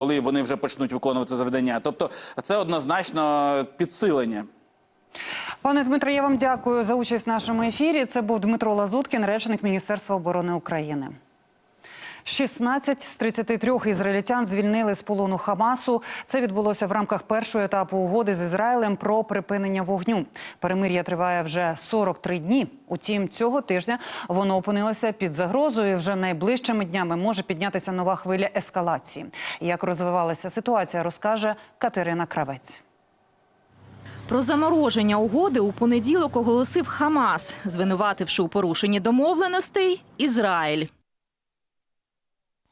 коли вони вже почнуть виконувати завдання. Тобто, це однозначно підсилення. Пане Дмитро, я вам дякую за участь в нашому ефірі. Це був Дмитро Лазуткін, речник Міністерства оборони України. 16 з 33 ізраїльтян звільнили з полону Хамасу. Це відбулося в рамках першого етапу угоди з Ізраїлем про припинення вогню. Перемир'я триває вже 43 дні. Утім, цього тижня воно опинилося під загрозою. Вже найближчими днями може піднятися нова хвиля ескалації. Як розвивалася ситуація, розкаже Катерина Кравець. Про замороження угоди у понеділок оголосив Хамас, звинувативши у порушенні домовленостей Ізраїль.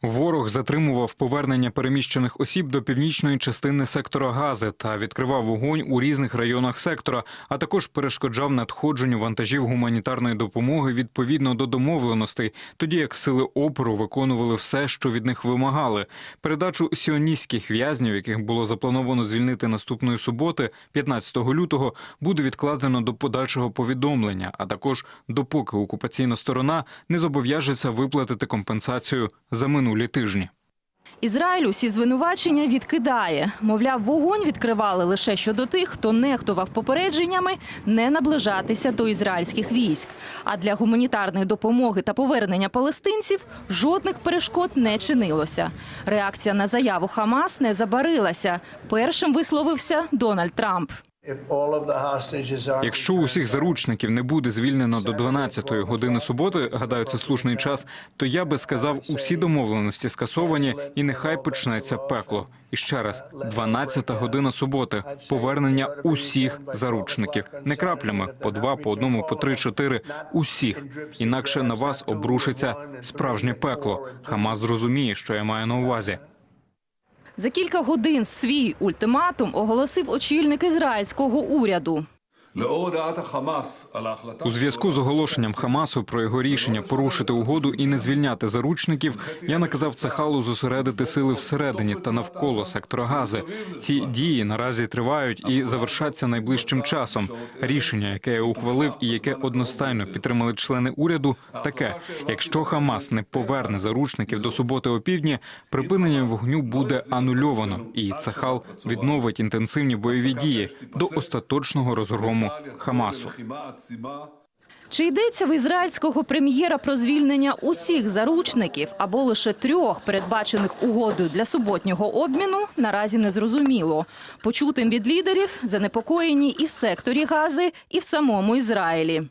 Ворог затримував повернення переміщених осіб до північної частини сектора Гази та відкривав вогонь у різних районах сектора, а також перешкоджав надходженню вантажів гуманітарної допомоги відповідно до домовленостей, тоді як сили опору виконували все, що від них вимагали. Передачу сіоністських в'язнів, яких було заплановано звільнити наступної суботи, 15 лютого, буде відкладено до подальшого повідомлення, а також допоки окупаційна сторона не зобов'яжеться виплатити компенсацію за минулі тижні. Ізраїль усі звинувачення відкидає. Мовляв, вогонь відкривали лише щодо тих, хто нехтував попередженнями не наближатися до ізраїльських військ. А для гуманітарної допомоги та повернення палестинців жодних перешкод не чинилося. Реакція на заяву Хамас не забарилася. Першим висловився Дональд Трамп. Якщо усіх заручників не буде звільнено до 12-ї години суботи, гадаю, це слушний час, то я би сказав, усі домовленості скасовані, і нехай почнеться пекло. І ще раз, 12-та година суботи, повернення усіх заручників, не краплями, по два, по одному, по три, чотири, усіх. Інакше на вас обрушиться справжнє пекло. Хамас зрозуміє, що я маю на увазі. За кілька годин свій ультиматум оголосив очільник ізраїльського уряду. У зв'язку з оголошенням Хамасу про його рішення порушити угоду і не звільняти заручників, я наказав Цехалу зосередити сили всередині та навколо сектора Гази. Ці дії наразі тривають і завершаться найближчим часом. Рішення, яке я ухвалив і яке одностайно підтримали члени уряду, таке: якщо Хамас не поверне заручників до суботи опівдні, припинення вогню буде анульовано, і Цехал відновить інтенсивні бойові дії до остаточного розгрому Хамасу. Чи йдеться в ізраїльського прем'єра про звільнення усіх заручників або лише трьох, передбачених угодою для суботнього обміну, наразі не зрозуміло. Почутим від лідерів занепокоєні і в секторі Гази, і в самому Ізраїлі.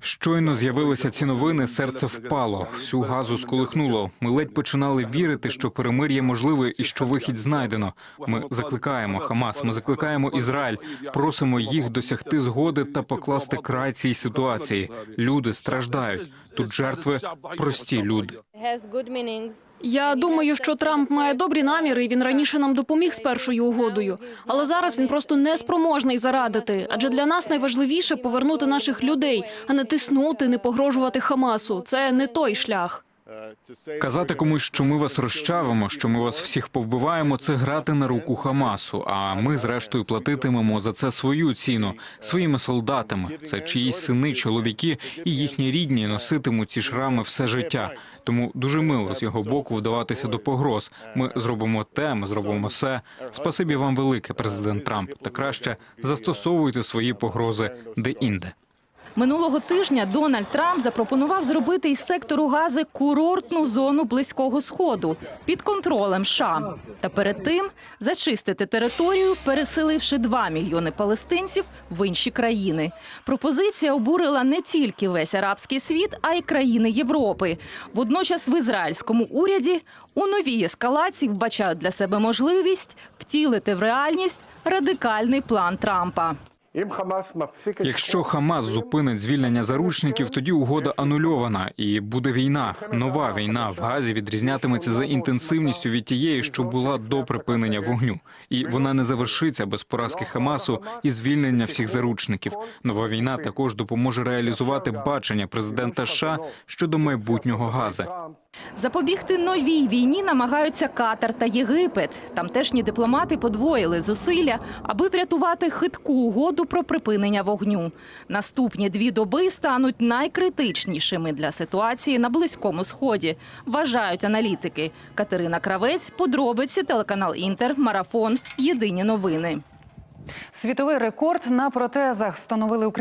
Щойно з'явилися ці новини. Серце впало, всю газу сколихнуло. Ми ледь починали вірити, що перемир'я можливе і що вихід знайдено. Ми закликаємо Хамас. Ми закликаємо Ізраїль, просимо їх досягти згоди та покласти край цій ситуації. Люди страждають тут жертви прості люди. Я думаю, що Трамп має добрі наміри. і Він раніше нам допоміг з першою угодою, але зараз він просто не спроможний зарадити. Адже для нас найважливіше повернути наших людей, а не тиснути, не погрожувати Хамасу. Це не той шлях. Казати комусь, що ми вас розчавимо, що ми вас всіх повбиваємо, це грати на руку Хамасу. А ми, зрештою, платитимемо за це свою ціну своїми солдатами. Це чиїсь сини, чоловіки і їхні рідні носитимуть ці шрами все життя. Тому дуже мило з його боку вдаватися до погроз. Ми зробимо те, ми зробимо все. Спасибі вам велике, президент Трамп. Та краще застосовуйте свої погрози де інде. Минулого тижня Дональд Трамп запропонував зробити із сектору Гази курортну зону близького сходу під контролем США. Та перед тим зачистити територію, переселивши 2 мільйони палестинців в інші країни. Пропозиція обурила не тільки весь арабський світ, а й країни Європи. Водночас в ізраїльському уряді у новій ескалації вбачають для себе можливість втілити в реальність радикальний план Трампа. Якщо Хамас зупинить звільнення заручників, тоді угода анульована і буде війна. Нова війна в Газі відрізнятиметься за інтенсивністю від тієї, що була до припинення вогню, і вона не завершиться без поразки Хамасу і звільнення всіх заручників. Нова війна також допоможе реалізувати бачення президента США щодо майбутнього Гази. Запобігти новій війні намагаються Катар та Єгипет. Тамтешні дипломати подвоїли зусилля, аби врятувати хитку угоду про припинення вогню. Наступні дві доби стануть найкритичнішими для ситуації на близькому сході, вважають аналітики. Катерина Кравець, подробиці, телеканал Інтер, марафон. Єдині новини. Світовий рекорд на протезах встановили українські